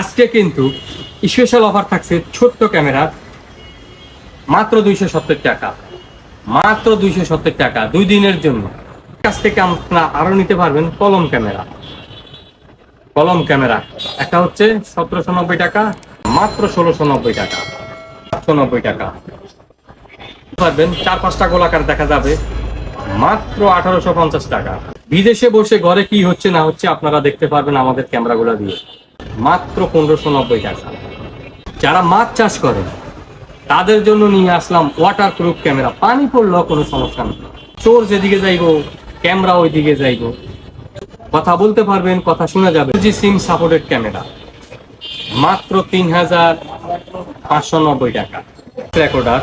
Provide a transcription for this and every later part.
আজকে কিন্তু special offer থাকছে ছোট্ট ক্যামেরার মাত্র দুইশো সত্তর টাকা। মাত্র দুইশো সত্তর টাকা দুই দিনের জন্য। কাছ থেকে আপনারা আরও নিতে পারবেন কলম ক্যামেরা কলম ক্যামেরা একটা হচ্ছে সতেরোশো নব্বই টাকা, মাত্র ষোলোশো নব্বই টাকা। সাতশো নব্বই টাকা। পারবেন চার পাঁচটা গোলাকার দেখা যাবে, মাত্র আঠারোশো পঞ্চাশ টাকা। বিদেশে বসে ঘরে কি হচ্ছে না হচ্ছে আপনারা দেখতে পারবেন আমাদের ক্যামেরাগুলো দিয়ে। মাত্র পনেরোশো নব্বই টাকা। যারা মাছ চাষ করে, তাদের জন্য নিয়ে আসলাম ওয়াটার প্রুফ ক্যামেরা পানি পড়লেও কোনো সমস্যা নেই। চোর যেদিকে যাইবো ক্যামেরা ওইদিকে যাইবো। কথা বলতে পারবেন, কথা শোনা যাবে। জি সিম সাপোর্টেড ক্যামেরা মাত্র তিন হাজার পাঁচশো নব্বই টাকা। রেকর্ডার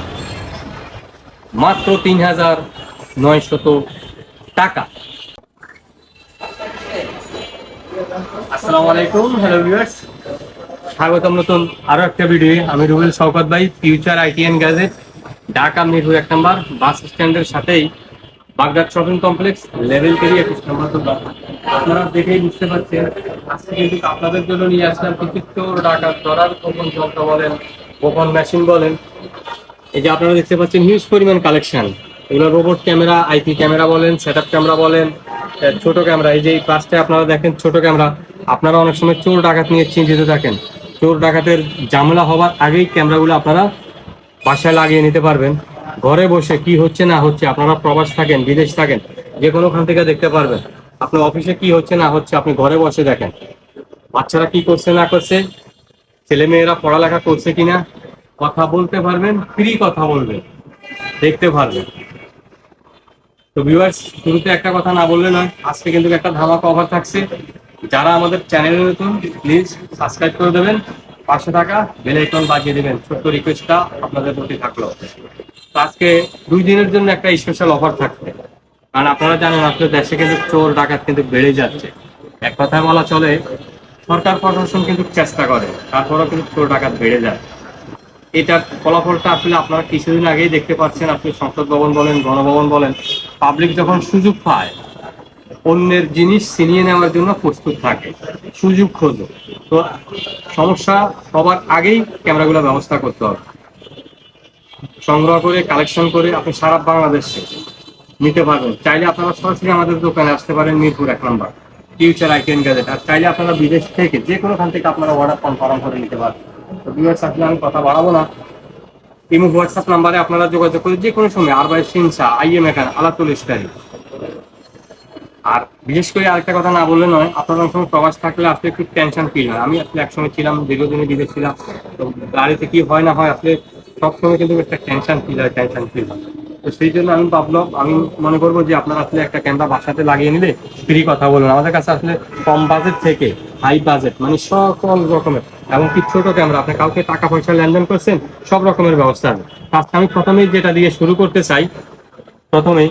মাত্র তিন হাজার নয়শত টাকা। আসসালামু আলাইকুম হ্যালো ভিউয়ার্স স্বাগতম নতুন আরও একটা ভিডিও আমি রুবেল শওকত ভাই future ITN gadget Dhaka Mirpur এক নম্বর, বাস স্ট্যান্ডের সাথেই Baghdad shopping complex level three একুশ নম্বর দোকান আপনারা দেখেই বুঝতে পারছেন, আজকে কিন্তু আপনাদের জন্য নিয়ে আসলাম চোর ডাকাত ধরার গোপন যন্ত্র বলেন, গোপন মেশিন বলেন। এই যে আপনারা দেখতে পাচ্ছেন হিউজ পরিমাণ কালেকশন এগুলো রোবট ক্যামেরা আইপি ক্যামেরা বলেন সেট ক্যামেরা বলেন ছোট ক্যামেরা, এই যে পাশটা আপনারা দেখেন ছোট ক্যামেরা, আপনারা অনেক সময় চোর ডাকাত নিয়ে চিন্তিত থাকেন। চোর ডাকাতের ঝামেলা হবার আগেই ক্যামেরাগুলো আপনারা বাসায় লাগিয়ে নিতে পারবেন। ঘরে বসে কি হচ্ছে না হচ্ছে, আপনারা প্রবাস থাকেন, বিদেশ থাকেন, যে কোনোখান থেকে দেখতে পারবেন। আপনার অফিসে কি হচ্ছে না হচ্ছে আপনি ঘরে বসে দেখেন। বাচ্চারা কি করছে না করছে ছেলে মেয়েরা পড়ালেখা করছে কিনা, কথা বলতে পারবেন ফ্রি কথা বলবেন, দেখতে পারবেন। তো ভিউয়ার্স শুরুতে একটা কথা না বললে নয়, আজকে কিন্তু একটা ধামাকা অফার থাকছে। যারা আমাদের চ্যানেলে নতুন প্লিজ সাবস্ক্রাইব করে দেবেন, পাশে থাকা বেল আইকন বাজিয়ে দেবেন, ছোট্ট রিকোয়েস্টটা আপনাদের প্রতি থাকল। তো আজকে দুই দিনের জন্য একটা স্পেশাল অফার থাকছে। কারণ আপনারা জানেন আসলে দেশে কিন্তু চোর, ডাকাত কিন্তু বেড়ে যাচ্ছে। এক কথায় বলা চলে, সরকার প্রশাসন কিন্তু চেষ্টা করে, তারপরেও কিন্তু চোর, ডাকাত বেড়ে যায়। এটার ফলাফলটা আসলে আপনারা কিছুদিন আগেই দেখতে পাচ্ছেন। আপনি সংসদ ভবন বলেন, গণভবন বলেন পাবলিক যখন সুযোগ পায়, অন্যের জিনিস ছিনিয়ে নেওয়ার জন্য প্রস্তুত থাকে, সুযোগ খোঁজ। তো সমস্যা সবার আগেই ক্যামেরাগুলো ব্যবস্থা করতে হবে। সংগ্রহ করে কালেকশন করে আপনি সারা বাংলাদেশে নিতে পারবেন। চাইলে আপনারা সরাসরি আমাদের দোকানে আসতে পারেন, মিরপুর এক নম্বর। ফিউচার আইটেন গ্যাজেট আর চাইলে আপনারা বিদেশ থেকে যে কোনোখান থেকে আপনারা অর্ডার কনফার্ম করে নিতে পারবেন। তো আমি কথা বাড়াবো না। ইমো হোয়াটসঅ্যাপ নাম্বারে আপনারা যোগাযোগ করে যে কোনো সময় আর বাই সিনসা আইএম এখান আলাতুল ইস্টারি আর বিশেষ করে আরেকটা কথা না বললে নয় আপনার সময় প্রবাস থাকলে আসলে একটু টেনশন ফিল হয়। আমি আসলে একসময় ছিলাম দীর্ঘদিনে বিদেশ ছিলাম। তো গাড়িতে কি হয় না হয় আসলে সবসময় কিন্তু একটা টেনশন ফিল হয় টেনশন ফিল হয়। তো সেই জন্য আমি ভাবলাম, আমি মনে করব যে আপনারা আসলে একটা ক্যামেরা বাসাতে লাগিয়ে নিলে ফ্রি কথা বলুন। আমাদের কাছে আসলে কম বাজেট থেকে হাই বাজেট মানে সকল রকমের। এমনকি ছোট ক্যামেরা আপনি কাউকে টাকা পয়সা লেনদেন করছেন, সব রকমের ব্যবস্থা আছে। আমি প্রথমেই যেটা দিয়ে শুরু করতে চাই, প্রথমেই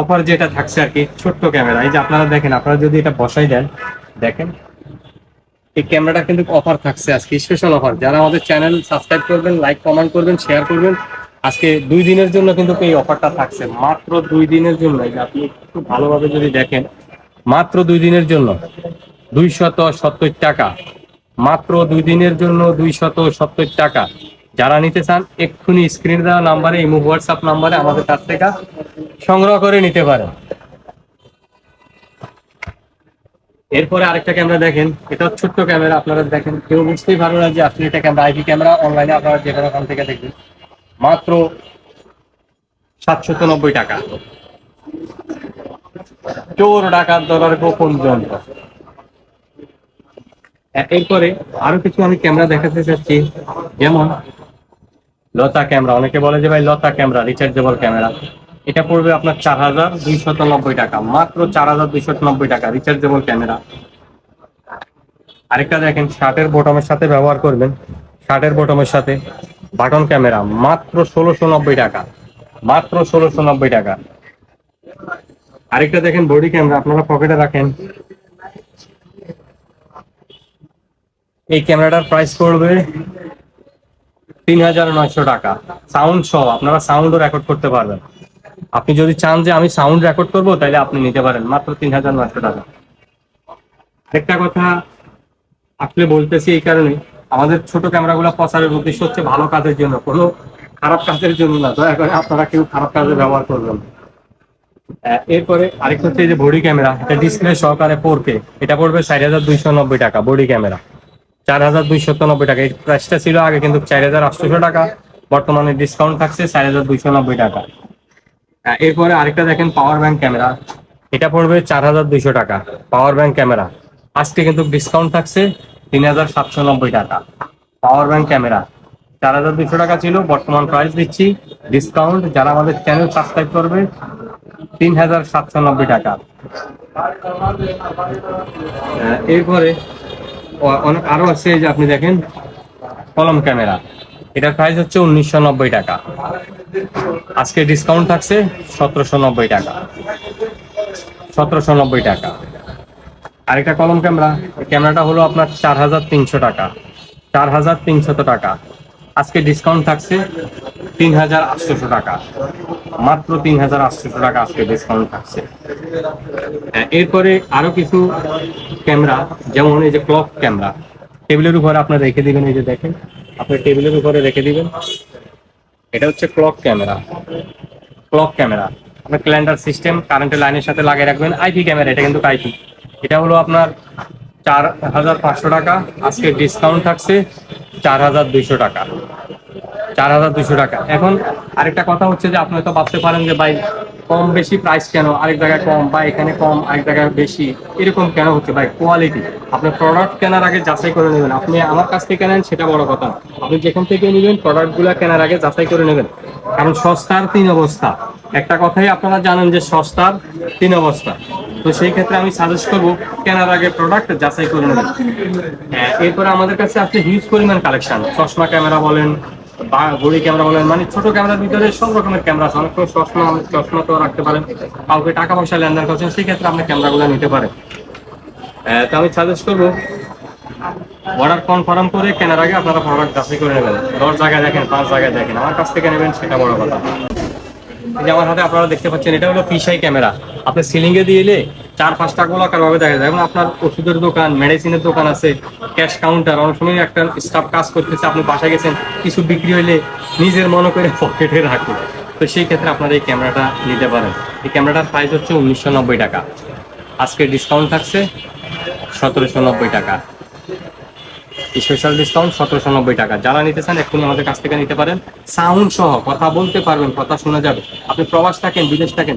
অফার যেটা থাকছে আর কি, ছোট্ট ক্যামেরা। এই যে আপনারা দেখেন, আপনারা যদি এটা বসাই দেন, দেখেন, এই ক্যামেরাটা কিন্তু অফার থাকছে আজকে স্পেশাল অফার যারা আমাদের চ্যানেল সাবস্ক্রাইব করবেন লাইক কমেন্ট করবেন শেয়ার করবেন, আজকে দুই দিনের জন্য কিন্তু এই অফারটা থাকছে। মাত্র দুই দিনের জন্য আপনি একটু ভালোভাবে যদি দেখেন, মাত্র দুই দিনের জন্য দুইশত সত্তর টাকা মাত্র দুই দিনের জন্য দুইশত সত্তর টাকা। যারা নিতে চান, এক্ষুনি স্ক্রিন দেওয়া নাম্বারে, ইমো, হোয়াটসঅ্যাপ নাম্বারে আমাদের কাছ থেকে সংগ্রহ করে নিতে পারেন। এরপরে আরেকটা ক্যামেরা দেখেন। এটা ছোট্ট ক্যামেরা, আপনারা দেখেন। কেউ বুঝতেই পারবে না যে আসলে এটা ক্যামেরা আইপি ক্যামেরা অনলাইনে আপনারা যে কোনো থেকে দেখবেন। মাত্র সাতশত নব্বই টাকা। চোর, ডাকাত, দলার গোপন যন্ত্র। এরপরে আরও কিছু আমি ক্যামেরা দেখাতে চাচ্ছি। যেমন লতা ক্যামেরা, অনেকে বলে যে ভাই লতা ক্যামেরা রিচার্জেবল ক্যামেরা। এটা পড়বে আপনার চার হাজার দুইশত নব্বই টাকা, মাত্র চার হাজার দুইশত নব্বই টাকা রিচার্জেবল ক্যামেরা। আরেকটা দেখেন, শার্টের বটমের সাথে ব্যবহার করবেন। শার্টের বটমের সাথে বাটন ক্যামেরা, মাত্র ষোলোশো নব্বই টাকা, মাত্র ষোলোশো নব্বই টাকা। আরেকটা দেখেন বডি ক্যামেরা আপনারা পকেটে রাখেন। এই ক্যামেরাটার প্রাইস পড়বে তিন হাজার নয়শো টাকা। সাউন্ড সহ, আপনারা সাউন্ডও রেকর্ড করতে পারবেন। আপনি যদি চান যে আমি সাউন্ড রেকর্ড করব তাহলে আপনি নিতে পারেন, মাত্র তিন হাজার নয়শো টাকা। একটা কথা আসলে বলতেছি এই কারণে, আমাদের ছোট ক্যামেরাগুলো প্রচারের উদ্দেশ্য হচ্ছে ভালো কাজের জন্য, কোনো খারাপ কাজের জন্য না। দয়া করে আপনারা কেউ খারাপ কাজে ব্যবহার করবেন। এরপরে আরেকটা হচ্ছে যে বডি ক্যামেরা এটা ডিসপ্লে সহকারে কে এটা পড়বে চার হাজার দুইশো নব্বই টাকা বডি ক্যামেরা চার হাজার দুইশো নব্বই টাকা। এই প্রাইসটা ছিল আগে কিন্তু চার হাজার আটশোশো টাকা, বর্তমানে ডিসকাউন্ট থাকছে চার হাজার দুইশো নব্বই টাকা। এরপরে আরেকটা দেখেন পাওয়ার ব্যাংক ক্যামেরা এটা পড়বে চার হাজার দুইশো টাকা পাওয়ার ব্যাংক ক্যামেরা আজকে কিন্তু ডিসকাউন্ট থাকছে তিন হাজার সাতশো নব্বই টাকা পাওয়ার ব্যাংক ক্যামেরা চার হাজার দুইশো টাকা ছিল, বর্তমান প্রাইস দিচ্ছি ডিসকাউন্ট যারা আমাদের চ্যানেল সাবস্ক্রাইব করবে, তিন হাজার সাতশো নব্বই টাকা। এরপরে আরও আছে যে আপনি দেখেন, কলম ক্যামেরা। এটার প্রাইস হচ্ছে উনিশশো নব্বই টাকা। আজকে ডিসকাউন্ট থাকছে সতেরোশো নব্বই টাকা। সতেরোশো নব্বই টাকা। আরেকটা কলম ক্যামেরা। ক্যামেরাটা হলো আপনার চার হাজার তিনশো টাকা। চার হাজার তিনশত টাকা। আজকে ডিসকাউন্ট থাকছে তিন হাজার আটশোশো টাকা। মাত্র তিন হাজার আটশোশো টাকা আজকে ডিসকাউন্ট থাকছে। হ্যাঁ, এরপরে আরও কিছু ক্যামেরা যেমন এই যে ক্লক ক্যামেরা। টেবিলের উপরে আপনার রেখে দিবেন এই যে দেখেন। আপনি টেবিলের উপরে রেখে দিবেন। এটা হচ্ছে ক্লক ক্যামেরা। Clock camera. আপনার ক্যালেন্ডার সিস্টেম কারেন্টের লাইনের সাথে লাগিয়ে রাখবেন। আইপি ক্যামেরা এটা কিন্তু আইপি এটা হলো আপনার চার হাজার পাঁচশো টাকা, আজকে ডিসকাউন্ট থাকছে চার হাজার দুইশো টাকা। চার হাজার দুইশো টাকা। এখন আরেকটা কথা হচ্ছে যে, আপনি হয়তো ভাবতে পারেন যে, ভাই, কম বেশি প্রাইস কেন? আরেক জায়গায় কম বা এখানে কম, আরেক জায়গায় বেশি। এরকম কেন হচ্ছে? ভাই কোয়ালিটি আপনি প্রোডাক্ট কেনার আগে যাচাই করে নেবেন। আপনি আমার কাছ থেকে নেন, সেটা বড় কথা আপনি যেখান থেকে নেবেন প্রোডাক্টগুলো কেনার আগে যাচাই করে নেবেন। কারণ সস্তার তিন অবস্থা। একটা কথাই আপনারা জানেন যে, সস্তার তিন অবস্থা। তো সেই ক্ষেত্রে আমি সাজেস্ট করব কেনার আগে প্রোডাক্ট যাচাই করে নেবেন। হ্যাঁ, এরপরে আমাদের কাছে আছে হিউজ পরিমাণ কালেকশন চশমা ক্যামেরা বলেন বা বড়ি ক্যামেরা বলেন মানে ছোট ক্যামেরার ভিতরে সব রকমের ক্যামেরা আছে। অনেক চশমা চশমা তো রাখতে পারেন। কাউকে টাকা পয়সা লেনদেন করছেন সেই ক্ষেত্রে আপনি ক্যামেরাগুলো নিতে পারেন। আহ, তো আমি সাজেস্ট করব অর্ডার কনফার্ম করে কেনার আগে আপনারা প্রোডাক্ট যাচাই করে নেবেন। দশ জায়গায় দেখেন পাঁচ জায়গায় দেখেন। আমার কাছ থেকে নেবেন সেটা বড় কথা। আমার হাতে আপনারা দেখতে পাচ্ছেন, এটা হলো ফিশাই ক্যামেরা। আপনি সিলিং এ দিয়ে এলে চার পাঁচটা গোলাকার ভাবে দেখা যায়। এবং আপনার ওষুধের দোকান মেডিসিনের দোকান আছে ক্যাশ কাউন্টার অনেক সময় একটা স্টাফ কাজ করতেছে, আপনি বাসায় গেছেন, কিছু বিক্রি হইলে নিজের মনে করে পকেটে রাখুন। তো সেই ক্ষেত্রে আপনারা এই ক্যামেরাটা নিতে পারেন। এই ক্যামেরাটার প্রাইস হচ্ছে উনিশশো নব্বই টাকা। আজকে ডিসকাউন্ট থাকছে সতেরোশো নব্বই টাকা। স্পেশাল ডিসকাউন্ট সতেরোশো নব্বই টাকা। যারা নিতে চান, এক্ষুনি আমাদের কাছ থেকে নিতে পারেন। সাউন্ড সহ কথা বলতে পারবেন, কথা শোনা যাবে। আপনি প্রবাস থাকেন, বিদেশ থাকেন,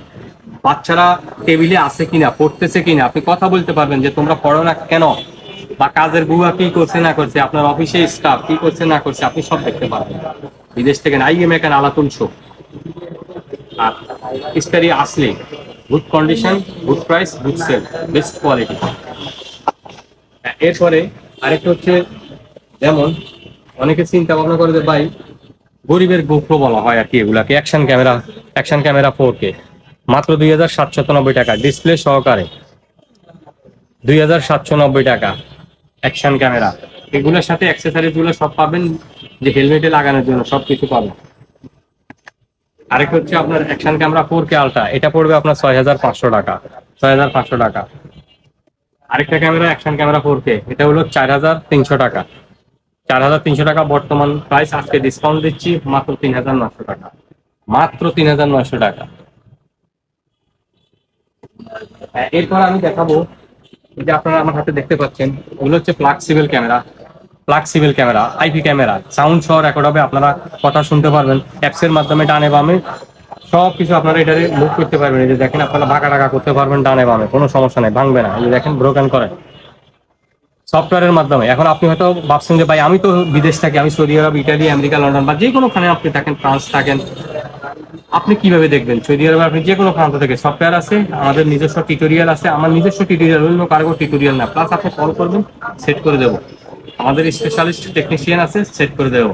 বাচ্চারা টেবিলে আছে কিনা, পড়তেছে কিনা, আপনি কথা বলতে পারবেন যে তোমরা পড়ো না কেন? বা কাজের বুয়া কি করছে, না করছে, আপনার অফিসে স্টাফ কি করছে, না করছে, আপনি সব দেখতে পারবেন। বিদেশ থেকে আই এম এখানে আলাতুল শো আর ইস্তারি আসলে good condition good price good sale best quality এরপরে আরেকটা হচ্ছে যেমন অনেকে চিন্তা ভাবনা করে যে, ভাই, গরিবের গোপ্র বলা হয় আর কি এগুলাকে action camera action camera four K মাত্র দুই হাজার সাতশো নব্বই টাকা ডিসপ্লে সহকারে। দুই হাজার সাতশো নব্বই টাকা অ্যাকশন ক্যামেরা এগুলোর সাথে অ্যাক্সেসরিজগুলো সব পাবেন, যে হেলমেটে লাগানোর জন্য সব কিছু পাবেন। আরেকটা হচ্ছে আপনার action camera four K ultra এটা পড়বে আপনার ছয় হাজার পাঁচশো টাকা, ছয় হাজার পাঁচশো টাকা। আরেকটা camera action camera four K এটা হলো চার হাজার তিনশো টাকা। চার হাজার তিনশো টাকা বর্তমান প্রাইস আজকে ডিসকাউন্ট দিচ্ছি, মাত্র তিন হাজার নশো টাকা। মাত্র তিন হাজার নশো টাকা। এরপর আমি দেখাবো যে আপনারা আমার হাতে দেখতে পাচ্ছেন ওগুলো হচ্ছে flexible camera flexible camera IP camera sound সহ রেকর্ড হবে, আপনারা কথা শুনতে পারবেন। অ্যাপস এর মাধ্যমে ডানে বামে সব কিছু আপনারা এটারে মুভ করতে পারবেন। এই যে দেখেন, আপনারা ভাগা টাকা করতে পারবেন ডানে বামে, কোনো সমস্যা নেই, ভাঙবে না। এই যে দেখেন ব্রোকেন করে। সফটওয়্যারের মাধ্যমে। এখন আপনি হয়তো ভাবছেন যে, ভাই, আমি তো বিদেশ থাকি, আমি Saudi Arab, Italy, America, London বা যে কোনোখানে আপনি থাকেন, ফ্রান্স থাকেন। আপনি কীভাবে দেখবেন? সৌদি আরবে আপনি যে কোনো প্রান্ত থেকে সফটওয়্যার আছে, আমাদের নিজস্ব টিউটোরিয়াল আছে, আমার নিজস্ব টিউটোরিয়াল অন্য কারও টিউটোরিয়াল না। প্লাস আপনি কল করবেন সেট করে দেবো। আমাদের স্পেশালিস্ট টেকনিশিয়ান আছে সেট করে দেবো।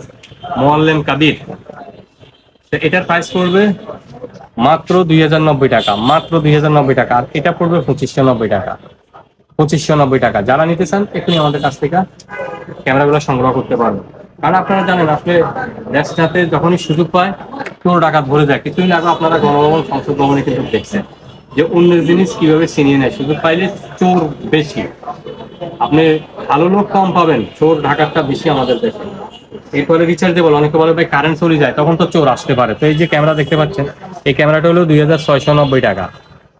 মোয়াল্লেম কাবির এটার প্রাইস পড়বে মাত্র দুই হাজার নব্বই টাকা, মাত্র দুই হাজার নব্বই টাকা। আর এটা পড়বে পঁচিশশো নব্বই টাকা। পঁচিশশো নব্বই টাকা। যারা নিতে চান, এখনই আমাদের কাছ থেকে ক্যামেরাগুলো সংগ্রহ করতে পারবেন। কারণ আপনারা জানেন, আসলে দেশটাতে যখনই সুযোগ পায় চোর টাকা ভরে যায়। কিছুদিন আগে আপনারা গণভবন সংসদ ভবনে কিন্তু দেখছেন যে অন্যের জিনিস কীভাবে ছিনিয়ে নেয়। সুযোগ পাইলে চোর বেশি। আপনি ভালো লোক কম পাবেন। চোর ঢাকারটা বেশি আমাদের দেশে। এরপরে রিচার্জেবল অনেকে বলে, ভাই কারেন্ট চলে যায়। তখন তো চোর আসতে পারে। তো এই যে ক্যামেরা দেখতে পাচ্ছেন, এই ক্যামেরাটা হলো দুই হাজার ছয়শো নব্বই টাকা।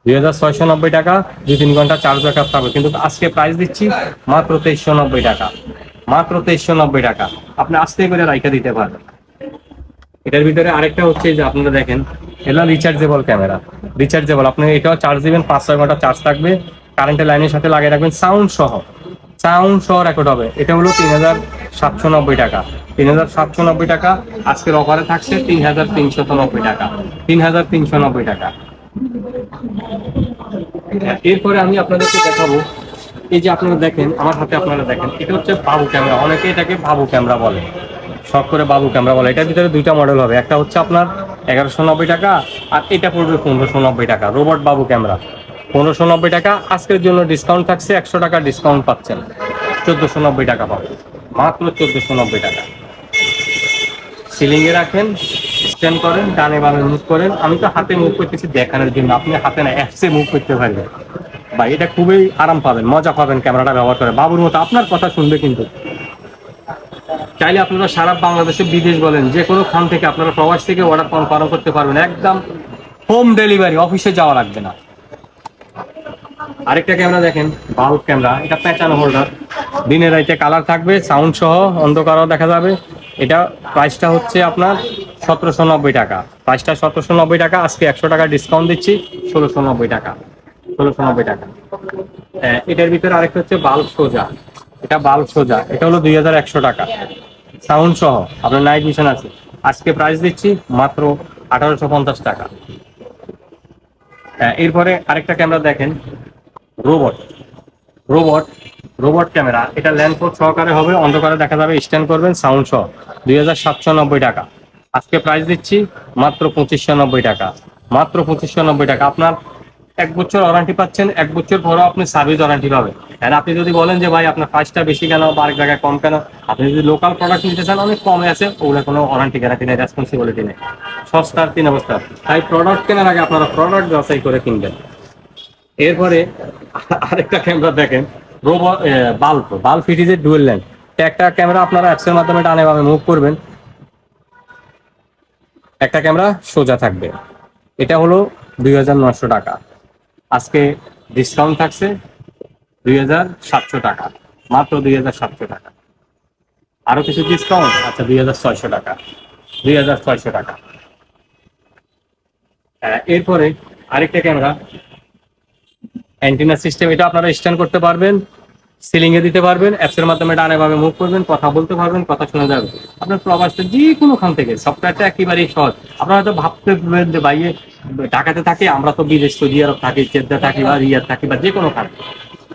দুই হাজার ছয়শো নব্বই টাকা, দুই তিন ঘণ্টা চার্জ ব্যাকআপ থাকবে কিন্তু আজকে প্রাইস দিচ্ছি মাত্র তেইশশো নব্বই টাকা। মাত্র তেইশশো নব্বই টাকা। আপনি আস্তে করে রাইখা দিতে পারবেন। এটার ভিতরে আরেকটা হচ্ছে যে আপনারা দেখেন, এটা রিচার্জেবল ক্যামেরা রিচার্জেবল আপনি এটাও চার্জ দিবেন, পাঁচ ছয় ঘণ্টা চার্জ থাকবে। কারেন্টের লাইনের সাথে লাগিয়ে রাখবেন সাউন্ড সহ। সাউন্ড সহ রেকর্ড হবে। এটা হলো তিন হাজার সাতশো নব্বই টাকা। তিন হাজার সাতশো নব্বই টাকা আজকের অফারে থাকছে তিন হাজার তিনশত নব্বই টাকা। তিন হাজার তিনশো নব্বই টাকা। এরপরে আমি আপনাদেরকে দেখাবো। এই যে আপনারা দেখেন, আমার হাতে আপনারা দেখেন, এটা হচ্ছে বাবু ক্যামেরা অনেকে এটাকে বাবু ক্যামেরা বলে। শখ করে বাবু ক্যামেরা বলে। এটার ভিতরে দুইটা মডেল হবে। একটা হচ্ছে আপনার এগারোশো নব্বই টাকা, আর এটা পড়বে পনেরোশো নব্বই টাকা। রোবট বাবু ক্যামেরা পনেরোশো নব্বই টাকা, আজকের জন্য ডিসকাউন্ট থাকছে, একশো টাকা ডিসকাউন্ট পাচ্ছেন। চোদ্দোশো নব্বই টাকা পাবেন। মাত্র চোদ্দোশো নব্বই টাকা। সিলিংয়ে রাখেন। স্ট্যান্ড করেন, ডানে বামে মুভ করেন। আমি তো হাতে মুভ করতেছি দেখানোর জন্য। আপনি হাতে না অ্যাপসে মুভ করতে পারবেন। বা এটা খুবই আরাম পাবেন, মজা পাবেন ক্যামেরাটা ব্যবহার করে। বাবুর মতো আপনার কথা শুনবে কিন্তু। চাইলে আপনারা সারা বাংলাদেশে বিদেশ বলেন, যে কোনো খান থেকে আপনারা প্রবাস থেকে অর্ডার কনফার্ম করতে পারবেন। একদম হোম ডেলিভারি অফিসে যাওয়া লাগবে না। আরেকটা ক্যামেরা দেখেন বাল্ব ক্যামেরা এটা প্যাঁচানো হোল্ডার দিনে রাইতে কালার থাকবে সাউন্ড সহ, অন্ধকারও দেখা যাবে। এটা প্রাইসটা হচ্ছে আপনার সতেরোশো নব্বই টাকা। প্রাইসটা সতেরোশো নব্বই টাকা আজকে একশো টাকা ডিসকাউন্ট দিচ্ছি ষোলোশো নব্বই টাকা ষোলোশো নব্বই টাকা। এটার ভিতরে আরেকটা হচ্ছে বাল্ব সোজা। এটা বাল্ব সোজা এটা হলো দুই হাজার একশো টাকা। সাউন্ড সহ আপনার নাইট মিশন আছে। আজকে প্রাইস দিচ্ছি মাত্র আঠারোশো পঞ্চাশ টাকা। আহ, এরপরে আরেকটা ক্যামেরা দেখেন। রোবট রোবট রোবট ক্যামেরা এটা ল্যান্ড পোর্ট সহকারে হবে অন্ধকারে দেখা যাবে স্ট্যান্ড করবেন সাউন্ড সহ। দুই হাজার সাতশো নব্বই টাকা। আজকে প্রাইস দিচ্ছি মাত্র পঁচিশশো নব্বই টাকা। মাত্র পঁচিশশো নব্বই টাকা। আপনার এক বছর ওয়ারান্টি পাচ্ছেন, এক বছর পরেও আপনি সার্ভিস ওয়ারান্টি পাবেন। আর আপনি যদি বলেন যে, ভাই, আপনার প্রাইসটা বেশি কেন বা আরেক জায়গায় কম কেন? আপনি যদি লোকাল প্রোডাক্ট নিতে চান, অনেক কমে আছে, ওগুলো কোনো ওয়ারান্টি গ্যারান্টি নেই রেসপন্সিবিলিটি নেই। সস্তার তিন অবস্থা। তাই প্রোডাক্ট কেনার আগে আপনারা প্রোডাক্ট যাচাই করে কিনবেন। এরপরে আরেকটা ক্যামেরা দেখেন রোবো বাল্ব বাল্ব ফিটিজের ডুয়েল ল্যান্ড একটা ক্যামেরা আপনারা অ্যাপসের মাধ্যমে টানে ভাবে মুভ করবেন একটা ক্যামেরা সোজা থাকবে। এটা হলো দুই হাজার নশো টাকা। আজকে ডিসকাউন্ট থাকছে দুই হাজার সাতশো টাকা মাত্র দুই হাজার সাতশো টাকা। আরও কিছু ডিসকাউন্ট আচ্ছা দুই হাজার ছয়শো টাকা। দুই হাজার ছয়শো টাকা। আহ, এরপরে আরেকটা ক্যামেরা। অ্যান্টিনা সিস্টেম এটা আপনারা স্ট্যান্ড করতে পারবেন। সিলিং এ দিতে পারবেন অ্যাপসের মাধ্যমে ডানে ভাবে মুভ করবেন, কথা বলতে পারবেন, কথা শোনা যাবে। আপনার প্রবাসটা যে কোনো খান থেকে, সফটওয়্যারটা একেবারেই সহজ। আপনারা হয়তো ভাবতে পারবেন যে ভাইয়ে ঢাকাতে থাকি, আমরা তো বিদেশ, সৌদি আরব থাকি জেদ্দা থাকি বা রিয়াদ থাকি বা যে কোনো খান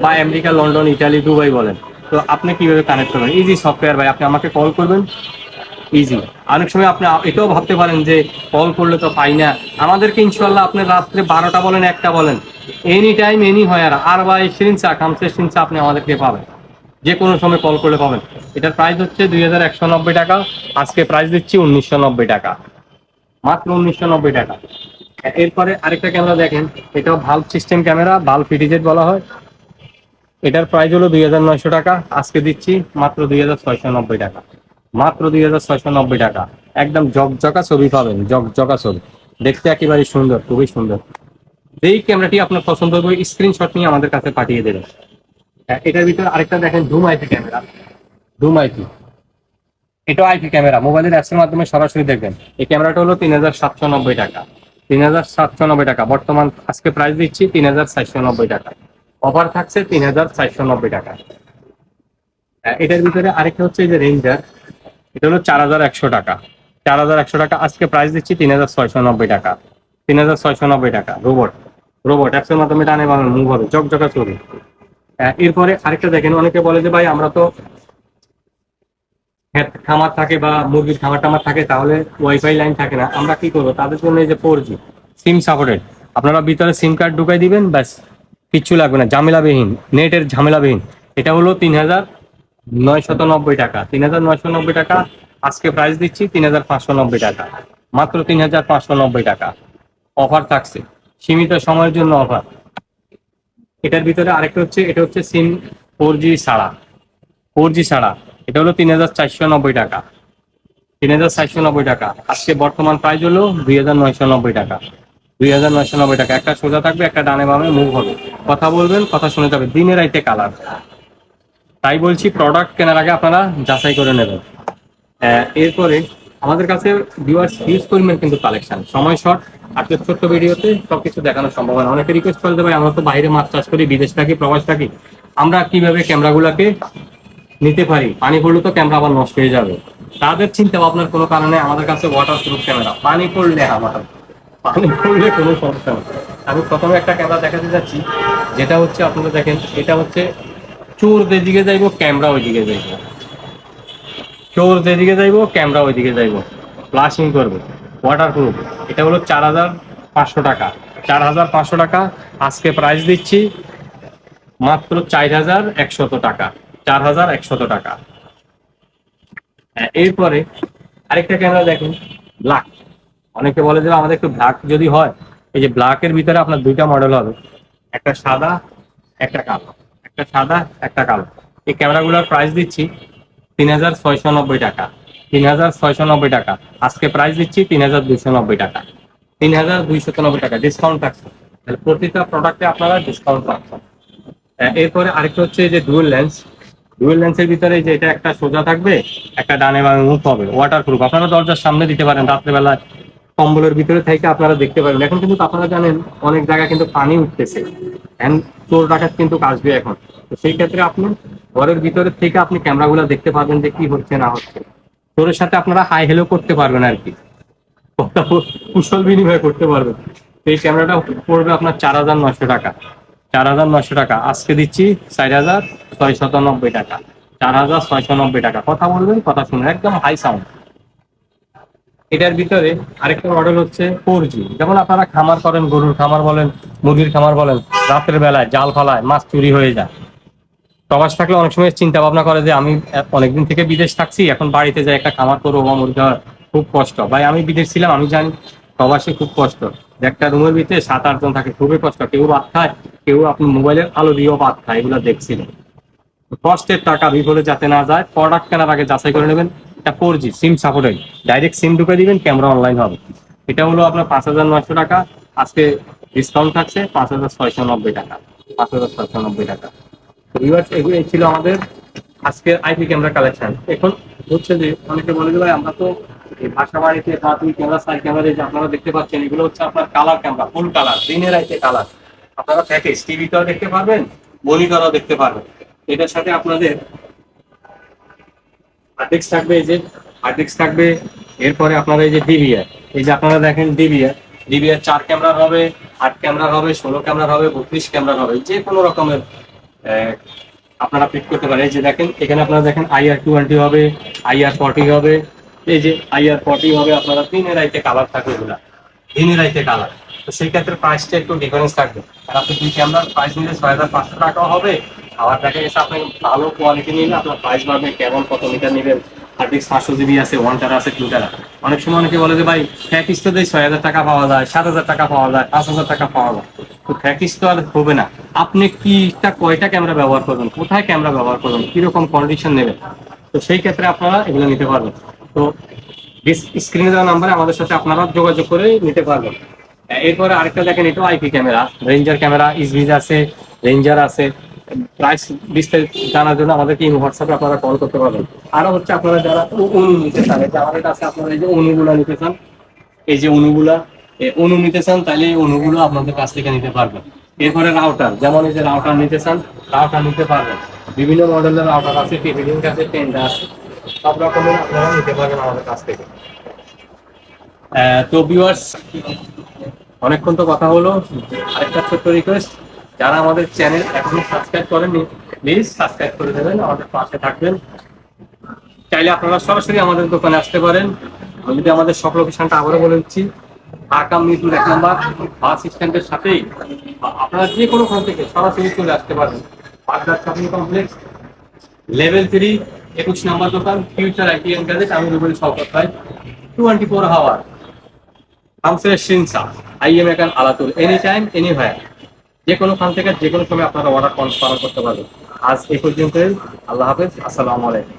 বা আমেরিকা, লন্ডন, ইটালি, দুবাই বলেন। তো আপনি কীভাবে কানেক্ট করবেন? ইজি সফটওয়্যার ভাই, আপনি আমাকে কল করবেন। ইজি অনেক সময় আপনি এটাও ভাবতে পারেন যে কল করলে তো পাই না। আমাদেরকে ইনশাল্লাহ আপনি রাত্রে বারোটা বলেন, একটা বলেন। এনি টাইম এনি হয় আর বা সিরিঞ্চা খামসে সিরিঞ্চা আপনি আমাদেরকে পাবেন। যে কোনো সময় কল করলে পাবেন। এটার প্রাইস হচ্ছে দুই হাজার একশো নব্বই টাকা, আজকে প্রাইস দিচ্ছি উনিশশো নব্বই টাকা। মাত্র উনিশশো নব্বই টাকা। এরপরে আরেকটা ক্যামেরা দেখেন, এটাও ভাল্ব সিস্টেম ক্যামেরা ভাল্ব ফিটিজেট বলা হয়। এটার প্রাইস হলো দুই হাজার নয়শো টাকা, আজকে দিচ্ছি মাত্র দুই হাজার ছয়শো নব্বই টাকা। মাত্র দুই হাজার ছয়শো নব্বই টাকা। একদম জকজকা ছবি পাবেন, জকজকা ছবি। দেখতে একেবারে সুন্দর, খুবই সুন্দর। যেই ক্যামেরাটি আপনার পছন্দ হবে স্ক্রিনশট নিয়ে আমাদের কাছে পাঠিয়ে দেবেন। হ্যাঁ, এটার ভিতরে আরেকটা দেখেন dome IP camera. Dome IP এটাও আইপি ক্যামেরা মোবাইলের অ্যাপসের মাধ্যমে সরাসরি দেখবেন। এই ক্যামেরাটা হলো তিন হাজার সাতশো নব্বই টাকা। তিন হাজার সাতশো নব্বই টাকা। বর্তমান আজকে প্রাইস দিচ্ছি তিন হাজার চারশো নব্বই টাকা। অফার থাকছে তিন হাজার চারশো নব্বই টাকা। আহ, এটার ভিতরে আরেকটা হচ্ছে এই যে রেঞ্জার এটা হলো চার হাজার একশো টাকা। চার হাজার একশো টাকা আজকে প্রাইস দিচ্ছি তিন হাজার ছয়শো নব্বই টাকা। তিন হাজার ছয়শো নব্বই টাকা রোবট রোবট অ্যাপসের মাধ্যমে টানে বানানো মুভ হবে চকচকা আহ, এরপরে আরেকটা দেখেন অনেকে বলে যে ভাই আমরা তো হ্যাঁ, খামার থাকে বা মুরগির খামার টামার থাকে তাহলে ওয়াইফাই লাইন থাকে না। আমরা কি করব? তাদের জন্য যে ফোর জি সিম সাপোর্টেড আপনারা ভিতরে সিম কার্ড ঢুকাই দিবেন ব্যাস কিচ্ছু লাগবে না ঝামেলাবিহীন নেটের ঝামেলাবিহীন। এটা হলো তিন হাজার নয়শত নব্বই টাকা। তিন হাজার নয়শো নব্বই টাকা আজকে প্রাইস দিচ্ছি তিন হাজার পাঁচশো নব্বই টাকা। মাত্র তিন হাজার পাঁচশো নব্বই টাকা। অফার থাকছে। সীমিত সময়ের জন্য অফার। এটার ভিতরে আরেকটা হচ্ছে, এটা হচ্ছে সিম ফোর জি ছাড়া। ফোর জি ছাড়া, এটা হলো তিন হাজার চারশো নব্বই টাকা। তিন হাজার চারশো নব্বই টাকা। আজকে বর্তমান প্রাইস হলো দুই হাজার নয়শো নব্বই টাকা। দুই হাজার নয়শো নব্বই টাকা। একটা সোজা থাকবে, একটা ডানে বামে মুভ হবে। কথা বলবেন, কথা শুনে যাবে। দিনের রাইতে কালার তাই বলছি প্রোডাক্ট কেনার আগে আপনারা যাচাই করে নেবেন। এরপরে আমাদের কাছে ভিউয়ার্স হিউজ পরিমাণ কিন্তু কালেকশন সময় শর্ট আজকে ছোট্ট ভিডিওতে সবকিছু দেখানো সম্ভব হয় অনেকে রিকোয়েস্ট করতে ভাই, আমরা তো বাইরে মাছ চাষ করি, বিদেশ থাকি, প্রবাস থাকি। আমরা কীভাবে ক্যামেরাগুলোকে নিতে পারি? পানি পড়লে তো ক্যামেরা আবার নষ্ট হয়ে যাবে। তাদের চিন্তা ভাবনার কোনো কারণে আমাদের কাছে ওয়াটার প্রুফ ক্যামেরা। পানি পড়লে আমার পানি পড়লে কোনো সমস্যা নেই। আমি প্রথমে একটা ক্যামেরা দেখাতে যাচ্ছি, যেটা হচ্ছে আপনারা দেখেন, এটা হচ্ছে চোর যেদিকে যাইবো, ক্যামেরা ওই দিকে যাইবো। চোর যেদিকে যাইবো ক্যামেরা ওইদিকে যাইবো। ফ্লাশিং করবে। ওয়াটার প্রুফ এটা হলো চার হাজার পাঁচশো টাকা। চার হাজার পাঁচশো টাকা। আজকে প্রাইস দিচ্ছি মাত্র চার হাজার একশত টাকা। চার হাজার একশত টাকা। হ্যাঁ, এরপরে আরেকটা ক্যামেরা দেখুন। ব্ল্যাক অনেকে বলে যে আমাদের একটু ব্ল্যাক যদি হয় এই যে ব্ল্যাকের ভিতরে আপনার দুইটা মডেল হবে। একটা সাদা একটা কালো। একটা সাদা একটা কালো। এই ক্যামেরাগুলোর প্রাইস দিচ্ছি তিন হাজার ছয়শো নব্বই টাকা। তিন হাজার ছয়শো নব্বই টাকা। আজকে প্রাইস দিচ্ছি তিন হাজার দুইশো নব্বই টাকা। তিন হাজার দুইশো নব্বই টাকা ডিসকাউন্ট থাকছে। তাহলে প্রতিটা প্রোডাক্টে আপনারা ডিসকাউন্ট পাচ্ছেন। এরপরে আরেকটা হচ্ছে যে ডুয়েল লেন্স ডুয়েল লেন্সের ভিতরে যে এটা একটা সোজা থাকবে, একটা ডানে বামে মুখ হবে ওয়াটার প্রুফ আপনারা দরজার সামনে দিতে পারেন, রাত্রেবেলায় কম্বলের ভিতরে থেকে আপনারা দেখতে পারেন এখন কিন্তু আপনারা জানেন, অনেক জায়গায় কিন্তু পানি উঠতেছে। কিন্তু আসবে এখন। তো সেই ক্ষেত্রে আপনি ঘরের ভিতরে থেকে আপনি ক্যামেরাগুলো দেখতে পারবেন যে কি হচ্ছে, না হচ্ছে। চোরের সাথে আপনারা হাই হেলো করতে পারবেন আর কি। কুশল বিনিময় করতে পারবেন। এই ক্যামেরাটা পড়বে আপনার চার হাজার নশো টাকা। চার হাজার নশো টাকা। আজকে দিচ্ছি চার হাজার ছয়শত নব্বই টাকা। চার হাজার ছয়শো নব্বই টাকা। কথা বলবেন, কথা শুনুন একদম হাই সাউন্ড এটার ভিতরে আরেকটা মডেল হচ্ছে ফোর জি যেমন আপনারা খামার করেন গরুর খামার বলেন, মুরগির খামার বলেন, রাতের বেলায় জাল ফালায়, মাছ চুরি হয়ে যায়। প্রবাস থাকলে অনেক সময় চিন্তা ভাবনা করে যে আমি অনেকদিন থেকে বিদেশ থাকছি, এখন বাড়িতে যাই, একটা খামার করব, বা মুরগি খুব কষ্ট। ভাই, আমি বিদেশ ছিলাম, আমি জানি প্রবাসে খুব কষ্ট। একটা রুমের ভিতরে সাত, আট জন থাকে, খুবই কষ্ট। কেউ ভাত খায়, কেউ আপনি মোবাইলের আলো দিয়েও ভাত খায়, এগুলো দেখছিলেন। কষ্টের টাকা বিফলে যাতে না যায় প্রোডাক্ট কেনার আগে যাচাই করে নেবেন। এটা four G SIM supported direct SIM ঢুকে দিবেন ক্যামেরা অনলাইন হবে। এটা হলো আপনার পাঁচ হাজার নয়শো টাকা। আজকে ডিসকাউন্ট থাকছে পাঁচ হাজার ছয়শো নব্বই টাকা। পাঁচ হাজার ছয়শো নব্বই টাকা। তো এগুলো ছিল আমাদের আজকের আইপি ক্যামেরা কালেকশন এখন হচ্ছে যে, অনেকে বলে যে ভাই, আমরা তো এই ভাষা বাড়িতে বা দুই ক্যামেরা সাইড ক্যামেরা যে আপনারা দেখতে পাচ্ছেন, এগুলো হচ্ছে আপনার কালার ক্যামেরা ফুল কালার দিনের আইতে কালার আপনারা প্যাকেজ টিভিতেও দেখতে পারবেন মনিটরও দেখতে পারবেন। এটার সাথে আপনাদের হার্ডডিস্ক থাকবে এই যে হার্ডডিস্ক থাকবে, এরপরে আপনারা এই যে ডিভিআর এই যে আপনারা দেখেন ডিভিআর ডিভিআর চার ক্যামেরার হবে, আট ক্যামেরার হবে, ষোলো ক্যামেরার হবে, বত্রিশ ক্যামেরার হবে, যে কোনো রকমের আপনারা পিক করতে পারেন। এই যে দেখেন, এখানে আপনারা দেখেন আইআর টোয়েন্টি হবে আইআর ফর্টি হবে, এই যে আইআর ফর্টি হবে, আপনারা দিনের আইতে কালার থাকবে এগুলা। দিনের আইতে কালার তো সেই ক্ষেত্রে প্রাইসটা একটু ডিফারেন্স থাকবে। আর আপনি দুই ক্যামেরার প্রাইস নিলে ছয় হাজার পাঁচশো টাকাও হবে, আবার দেখা গেছে আপনি ভালো কোয়ালিটি নিলে আপনার প্রাইস বাড়বে কেমন কত মিটার নেবেন? হার্ড ডিস্ক পাঁচশো জিবি আছে ওয়ান টার আছে টু টার অনেক সময় অনেকে বলে যে, ভাই ফ্যাকিস তো দেয় ছয় হাজার টাকা পাওয়া যায় সাত হাজার টাকা পাওয়া যায় পাঁচ হাজার টাকা পাওয়া যায়। তো ফ্যাকিস তো আর হবে না। আপনি কিটা, কয়টা ক্যামেরা ব্যবহার করবেন, কোথায় ক্যামেরা ব্যবহার করবেন, কীরকম কন্ডিশন নেবেন? তো সেই ক্ষেত্রে আপনারা এগুলো নিতে পারবেন। তো স্ক্রিনে দেওয়া নাম্বারে আমাদের সাথে আপনারা যোগাযোগ করে নিতে পারবেন। এরপরে আরেকটা দেখেন, এটাও IP camera. Ranger camera Ezviz আছে রেঞ্জার আছে। প্রাইস বিস্তারিত জানার জন্য আমাদেরকে হোয়াটসঅ্যাপে আপনারা কল করতে পারবেন। আরও হচ্ছে আপনারা যারা অনু নিতে চান, এই আমাদের কাছে আপনারা এই যে অনুগুলা নিতে চান, এই যে অনুগুলা, এই অনু নিতে চান, তাহলে এই অনুগুলো আপনাদের কাছ থেকে নিতে পারবেন। এরপরে রাউটার যেমন এই যে রাউটার নিতে চান রাউটার নিতে পারবেন। বিভিন্ন মডেলের রাউটার আছে টিভিডিং আছে টেন্ডা আছে, সব রকমের আপনারা নিতে পারবেন আমাদের কাছ থেকে। তো ভিউয়ার্স অনেকক্ষণ তো কথা হলো। আরেকটা ছোট্ট রিকোয়েস্ট যারা আমাদের চ্যানেল এখনও সাবস্ক্রাইব করেননি প্লিজ সাবস্ক্রাইব করে দেবেন, আমাদের পাশে থাকবেন। চাইলে আপনারা সরাসরি আমাদের দোকানে আসতে পারেন। আমি যদি আমাদের সব লোকেশনটা আবারও বলে দিচ্ছি, ঢাকা মিরপুর এক নম্বর, বাস স্ট্যান্ডের সাথেই। আপনারা যে কোনো খান থেকে সরাসরি চলে আসতে পারবেন। বাগদার শপিং কমপ্লেক্স লেভেল থ্রি একুশ নম্বর দোকান ফিউচার আইটিএন গ্যাজেট আমি রুবেল শওকত ভাই। টোয়েন্টি ফোর হাওয়ার হামসের সিনসা আইএম একান আলাতুল এনি টাইম এনি ভায়া যে কোনো খান থেকে যে কোনো সময় আপনারা অর্ডার কনফার্ম করতে পারবেন। আজ এই পর্যন্ত আল্লাহ হাফেজ। আসসালামু আলাইকুম।